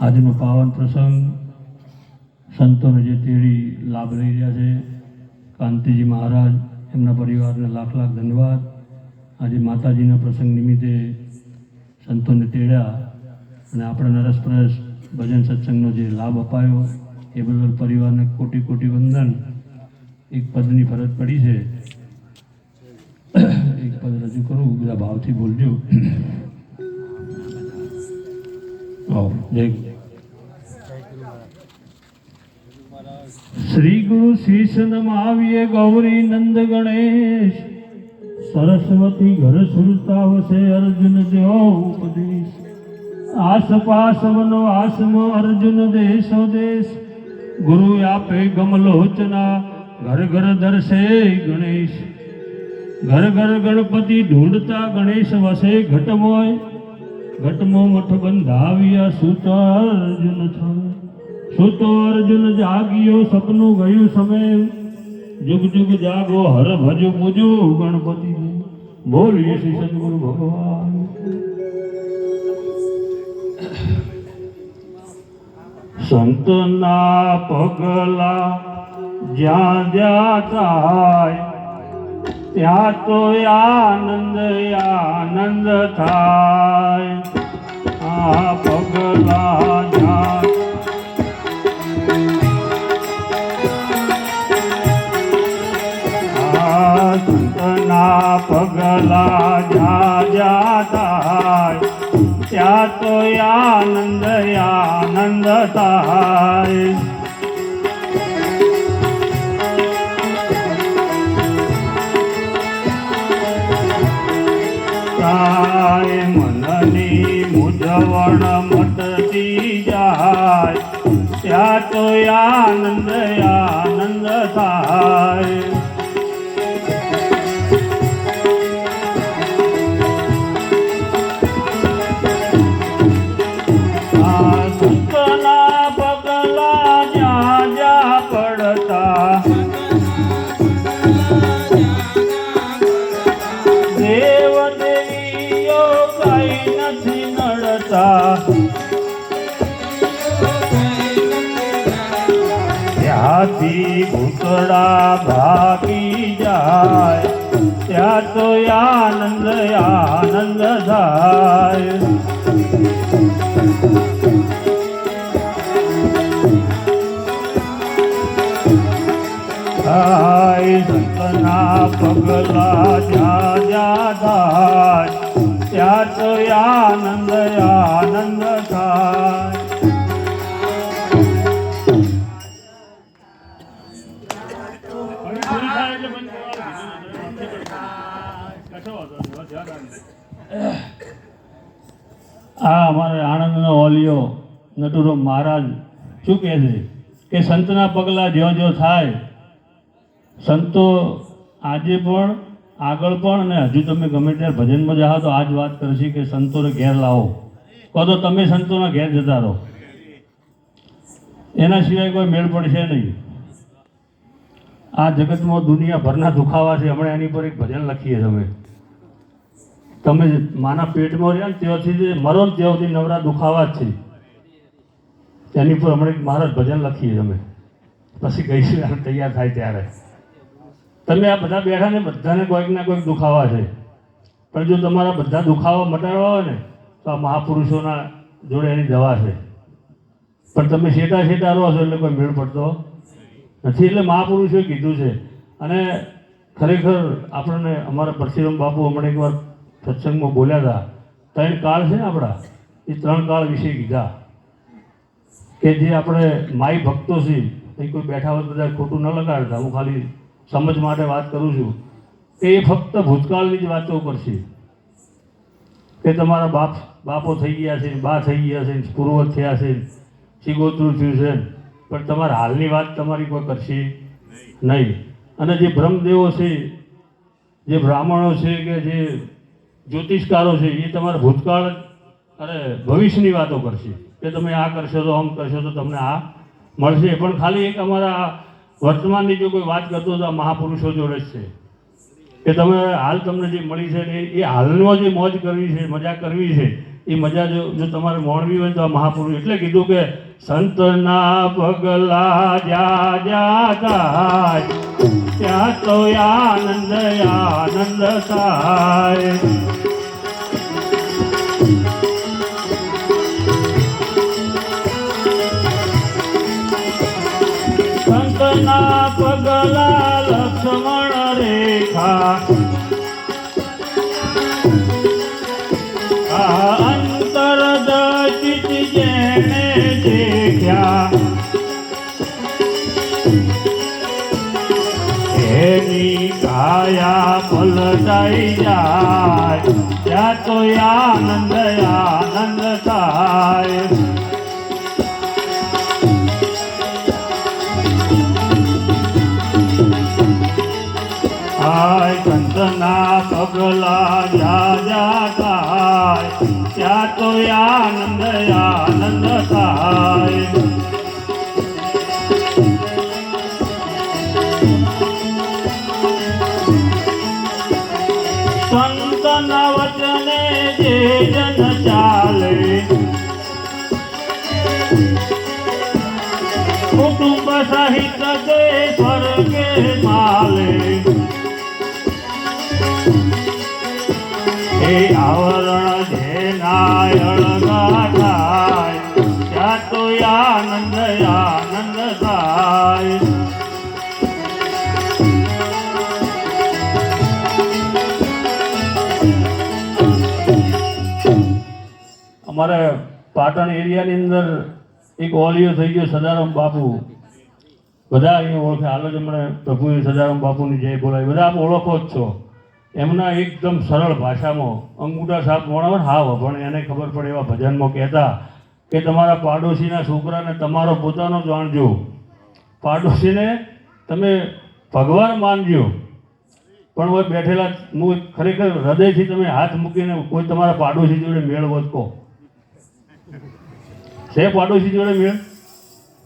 આજનો પાવન પ્રસંગ સંતોને જે તેડી લાભ લઈ રહ્યા છે, કાંતિજી મહારાજ, એમના પરિવારને લાખ લાખ ધન્યવાદ. આજે માતાજીના પ્રસંગ નિમિત્તે સંતોને તેડ્યા અને આપણા નરસપ્રસ ભજન સત્સંગનો જે લાભ અપાયો, એ બદલ પરિવારને કોટી કોટી વંદન. એક પદની ફરજ પડી છે. એક પદ રજૂ કરું, બધા ભાવથી બોલજો. જય ગુરુ. શ્રી ગુરુ શીશ નમાવીએ ગૌરી નંદ ગણેશ. સરસ્વતી ઘર સુરતા વસે અર્જુન દેવો ઉપદેશ. આસપાસ વનો આસમ અર્જુન દેશો દેશ ગુરુ આપે ગમલોચના, ઘર ઘર દર્શે ગણેશ. ઘર ઘર ગણપતિ ઢૂંઢતા ગણેશ વસે ઘટમોય. ઘટમો મઠ બંધાવ્યા સુત અર્જુન થાય સુતો અર્જુન જાગ્યો, સપનું ગયું સમય. જુગ જુગ જાગો, હર ભજુ મુજુ ગણપતિ બોલીએ શ્રી સદગુરુ ભગવાન. સંતના પગલા જ્યાં જ્યાં થાય, ત્યાં તો આનંદ આનંદ થાય. આ પગલા સંતના પગલા જા થાય ત્યાં તો આનંદ આનંદ થાય. તારે મનની મૂંઝવણ મટતી જાય. ત્યાં તો આનંદ આનંદ થાય. ત્યાંથી ભૂતડા ભાગી જાય. ત્યાં તો આનંદ આનંદ થાય. થાય સંતના પગલા જ્યાં જ્યાં થાય. ત્યાં તો આનંદ આનંદ થાય. આ અમારે આણંદનો ઓલિયો, નટુરો મહારાજ, શું કહે છે? કે સંતના પગલાં જ્યો જ્યો થાય, સંતો આજે પણ, આગળ પણ, અને હજુ તમે ગમે ત્યારે ભજનમાં જાઓ તો આજ વાત કરશે કે સંતોને ઘેર લાવો. કહો તો તમે સંતોના ઘેર જતા રહો. એના સિવાય કોઈ મેળ પડશે નહીં. આ જગતમાં દુનિયાભરના દુખાવા છે. હમણાં એની પર એક ભજન લખીએ તમે. તમે માના પેટમાં રહ્યા ને ત્યાંથી મરો ને ત્યાંથી નવરા દુખાવા જ છે. એની પર હમણાં મહારાજ ભજન લખીએ તમે પછી ગઈશું તૈયાર થાય ત્યારે. તમે આ બધા બેઠા ને બધાને કોઈક ના કોઈક દુખાવા છે. પણ જો તમારા બધા દુખાવા મટાડવા હોય ને, તો આ મહાપુરુષોના જોડે એની દવા છે. પણ તમે શેટા શેટા રહો છો એટલે કોઈ મેળ પડતો નથી. એટલે મહાપુરુષોએ કીધું છે. અને ખરેખર આપણને અમારા પરશુરામ બાપુ હમણાં એકવાર સત્સંગમાં બોલ્યા હતા, ત્રણ કાળ છે ને આપણા? એ ત્રણ કાળ વિશે કીધા. કે જે આપણે માય ભક્તો છીએ એ કોઈ બેઠા હોય બધા ખોટું ન લગાડતા. હું ખાલી સમજ માટે વાત કરું છું. એ ફક્ત ભૂતકાળની જ વાતો કરશે. કે તમારા બાપ, બાપો થઈ ગયા છે, બા થઈ ગયા છે પૂર્વજ થયા છે સિગોતરું થયું છે. પણ તમારા હાલની વાત તમારી કોઈ કરશે નહીં. અને જે બ્રહ્મદેવો છે, જે બ્રાહ્મણો છે કે જે જ્યોતિષકારો છે, એ તમારા ભૂતકાળ અને ભવિષ્યની વાતો કરશે. કે તમે આ કરશો તો આમ કરશો તો તમને આ મળશે. પણ ખાલી એક અમારા વર્તમાનની જો કોઈ વાત કરતો તો આ મહાપુરુષો જોડે જ છે. કે તમે હાલ તમને જે મળી છે ને એ હાલનો જે મોજ કરવી છે, મજા કરવી છે, એ મજા જો જો તમારે મોણવી હોય તો આ મહાપુરુષ એટલે કીધું કે સંતના પગલા જા જા ત્યાં તો આનંદ આનંદ થાય કાયા પલટાઈ જાય, ત્યાં તો આનંદ આનંદ થાય. હાય કંતના પગલા જા જા થાય, ત્યાં તો આનંદ આનંદ થાય. જન ચાલે કુટુંબ સહિત જે સ્વર્ગે માલે. એ આવરણ જે નાયણ ગાય, ત્યાં તો આનંદ આનંદ અમારે પાટણ એરિયાની અંદર એક ઓલિયો થઈ ગયો સદારામ બાપુ. બધા અહીંયા ઓળખે. હાલ જ હમણાં પ્રભુએ સદારામ બાપુની જય બોલાવી. બધા આપ ઓળખો જ છો. એમના એકદમ સરળ ભાષામાં, અંગૂઠા સાપ મોણા હા પણ એને ખબર પડે એવા ભજનમાં કહેતા કે તમારા પાડોશીના છોકરાને તમારો પોતાનો જાણજો પાડોશીને તમે ભગવાન માનજો. પણ હવે બેઠેલા હું ખરેખર હૃદયથી તમે હાથ મૂકીને કોઈ તમારા પાડોશી જોડે મેળ વધકો. છે પાડોશી જોડે મેળ,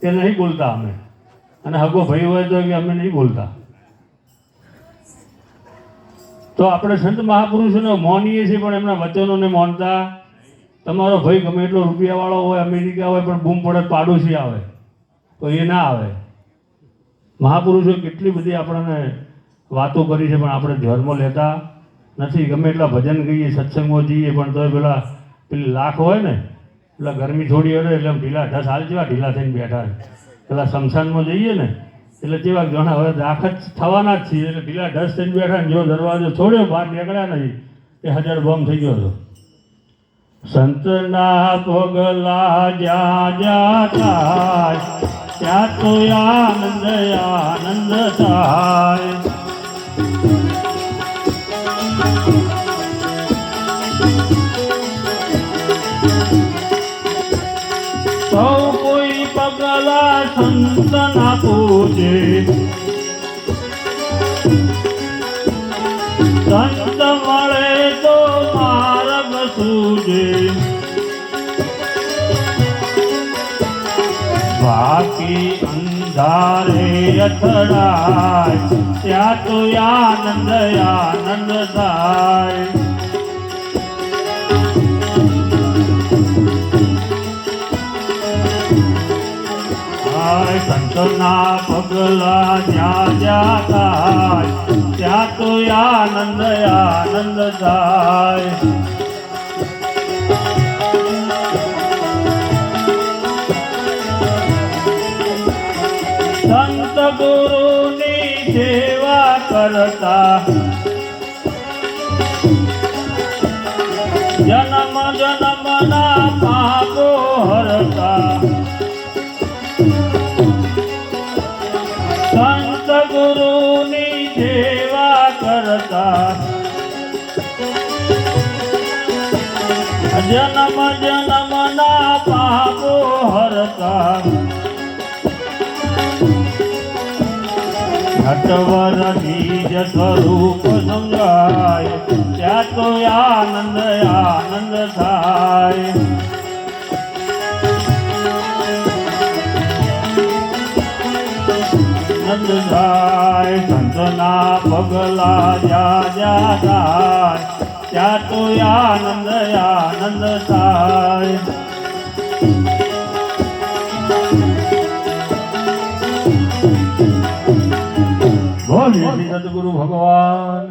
એ નહીં બોલતા અમે. અને હગો ભાઈ હોય તો અમે નહીં બોલતા. તો આપણે સંત મહાપુરુષોને મોનીએ છીએ, પણ એમના વચનોને માનતા તમારો ભાઈ ગમે એટલો રૂપિયાવાળો હોય, અમેરિકા હોય, પણ બૂમ પડે પાડોશી આવે, તો એ ના આવે. મહાપુરુષો કેટલી બધી આપણને વાતો કરી છે, પણ આપણે ધ્યાનમાં લેતા નથી. ગમે એટલા ભજન ગઈએ, સત્સંગો જઈએ, પણ તો પેલા પેલી લાખ હોય ને પેલા ગરમી થોડી હોય એટલે ઢીલા ઢસ હાલ જેવા ઢીલા થઈને બેઠા પેલા શમશાનમાં જઈએ ને, એટલે જેવા ઘણા હવે રાખ જ થવાના જ છીએ. એટલે ઢીલા ઢસ થઈને બેઠા જો દરવાજો છોડ્યો, બહાર નીકળ્યા નહીં, એ હજાર બોમ્બ થઈ ગયો હતો. સંતના પગલા જ્યાં જ્યાં થાય, ત્યાં તો આનંદ આનંદ થાય. સૌ કોઈ પગલા સંતના પૂજે સંત મળે તો માર્ગ સૂજે. બાકી અંધારે અથડાય, ત્યાં તો આનંદ આનંદ થાય. સંતના પગલા જ્યાં જ્યાં થાય, ત્યાં તો આનંદ આનંદ થાય સંત ગુરુની સેવા કરતા જન્મ, જન્મના જન્મ જન્મના પાપો હરતા. નટવર બીજ સ્વરૂપ સમજાય, ત્યાં તો આનંદ આનંદ થાય. નંદ થાય, સંતના પગલા જા જા થાય. ત્યાં તો આનંદ આનંદ થાય બોલી સદગુરુ ભગવાન.